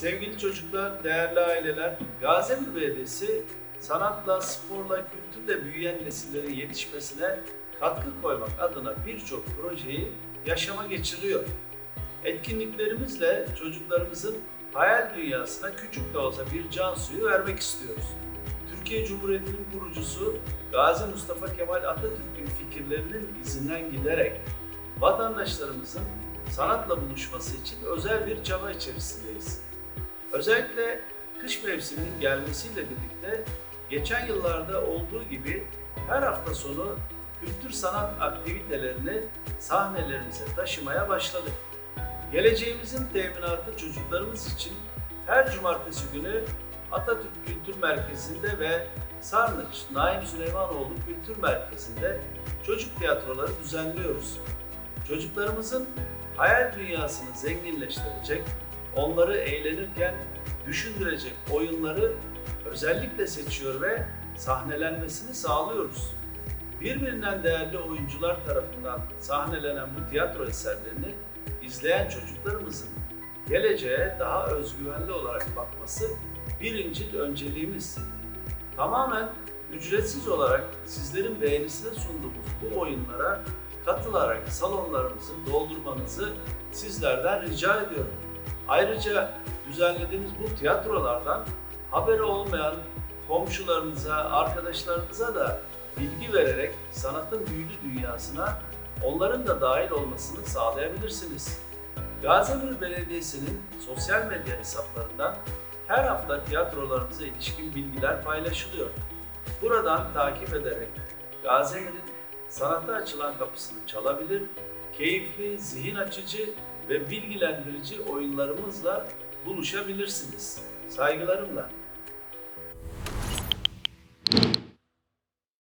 Sevgili çocuklar, değerli aileler, Gaziantep Belediyesi sanatla, sporla, kültürle büyüyen nesillerin yetişmesine katkı koymak adına birçok projeyi yaşama geçiriyor. Etkinliklerimizle çocuklarımızın hayal dünyasına küçük de olsa bir can suyu vermek istiyoruz. Türkiye Cumhuriyeti'nin kurucusu Gazi Mustafa Kemal Atatürk'ün fikirlerinin izinden giderek vatandaşlarımızın sanatla buluşması için özel bir çaba içerisindeyiz. Özellikle kış mevsiminin gelmesiyle birlikte geçen yıllarda olduğu gibi her hafta sonu kültür sanat aktivitelerini sahnelerimize taşımaya başladık. Geleceğimizin teminatı çocuklarımız için her cumartesi günü Atatürk Kültür Merkezi'nde ve Sarnıç Naim Süleymanoğlu Kültür Merkezi'nde çocuk tiyatroları düzenliyoruz. Çocuklarımızın hayal dünyasını zenginleştirecek, onları eğlenirken düşündürecek oyunları özellikle seçiyor ve sahnelenmesini sağlıyoruz. Birbirinden değerli oyuncular tarafından sahnelenen bu tiyatro eserlerini izleyen çocuklarımızın geleceğe daha özgüvenli olarak bakması birincil önceliğimiz. Tamamen ücretsiz olarak sizlerin beğenisine sunduğumuz bu oyunlara katılarak salonlarımızı doldurmanızı sizlerden rica ediyorum. Ayrıca düzenlediğimiz bu tiyatrolardan haberi olmayan komşularınıza, arkadaşlarınıza da bilgi vererek sanatın büyülü dünyasına onların da dahil olmasını sağlayabilirsiniz. Gaziantep Belediyesi'nin sosyal medya hesaplarından her hafta tiyatrolarımıza ilişkin bilgiler paylaşılıyor. Buradan takip ederek Gaziantep'in sanata açılan kapısını çalabilir, keyifli, zihin açıcı ve bilgilendirici oyunlarımızla buluşabilirsiniz. Saygılarımla.